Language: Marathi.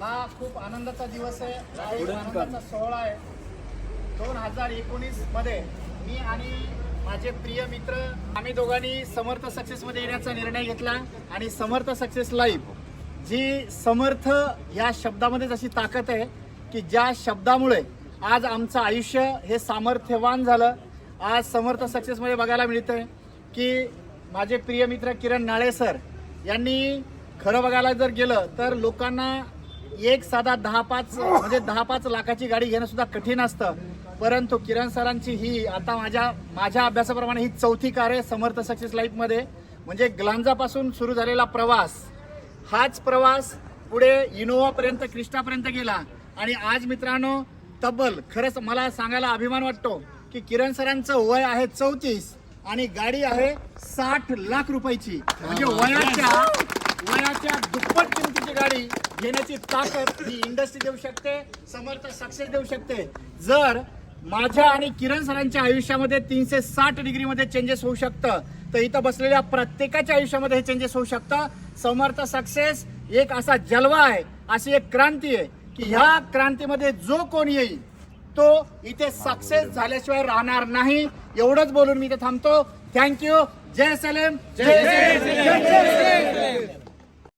हा खूप आनंदाचा दिवस आहे. हा एक आनंदाचा सोहळा आहे. दोन हजार एकोणीसमध्ये मी आणि माझे प्रिय मित्र आम्ही दोघांनी समर्थ सक्सेस मध्ये येण्याचा निर्णय घेतला आणि समर्थ सक्सेस लाईव्ह जी समर्थ या शब्दामध्ये जशी ताकद आहे की ज्या शब्दामुळे आज आमचं आयुष्य हे सामर्थ्यवान झालं. आज समर्थ सक्सेसमध्ये बघायला मिळतंय की माझे प्रिय मित्र किरण नाळे सर यांनी खरं बघायला जर गेलं तर लोकांना एक साधा दहा पाच म्हणजे दहा पाच लाखाची गाडी घेणं सुद्धा कठीण असतं. परंतु किरण सरांची ही आता माझ्या माझ्या अभ्यासाप्रमाणे ही चौथी कार आहे समर्थ सक्सेस लाईफमध्ये म्हणजे ग्लांजापासून सुरू झालेला प्रवास. हाच प्रवास पुढे इनोवापर्यंत क्रिस्टापर्यंत गेला. आणि आज मित्रांनो तब्बल खरंच मला सांगायला अभिमान वाटतो की किरण सरांचं वय आहे चौतीस आणि गाडी आहे साठ लाख रुपयाची. म्हणजे वयाच्या वयाच्या घेण्याची ताकद ही इंडस्ट्री देऊ शकते समर्थ सक्सेस देऊ शकते. जर माझ्या आणि किरण सरांच्या आयुष्यामध्ये तीनशे साठ डिग्रीमध्ये चेंजेस होऊ शकतं तर इथं बसलेल्या प्रत्येकाच्या आयुष्यामध्ये हे चेंजेस होऊ शकतं. समर्थ सक्सेस एक असा जलवा आहे अशी एक क्रांती आहे की ह्या क्रांतीमध्ये जो कोण येईल तो इथे सक्सेस झाल्याशिवाय राहणार नाही. एवढंच बोलून मी इथे थांबतो. थँक्यू जय सलेम. जय जय.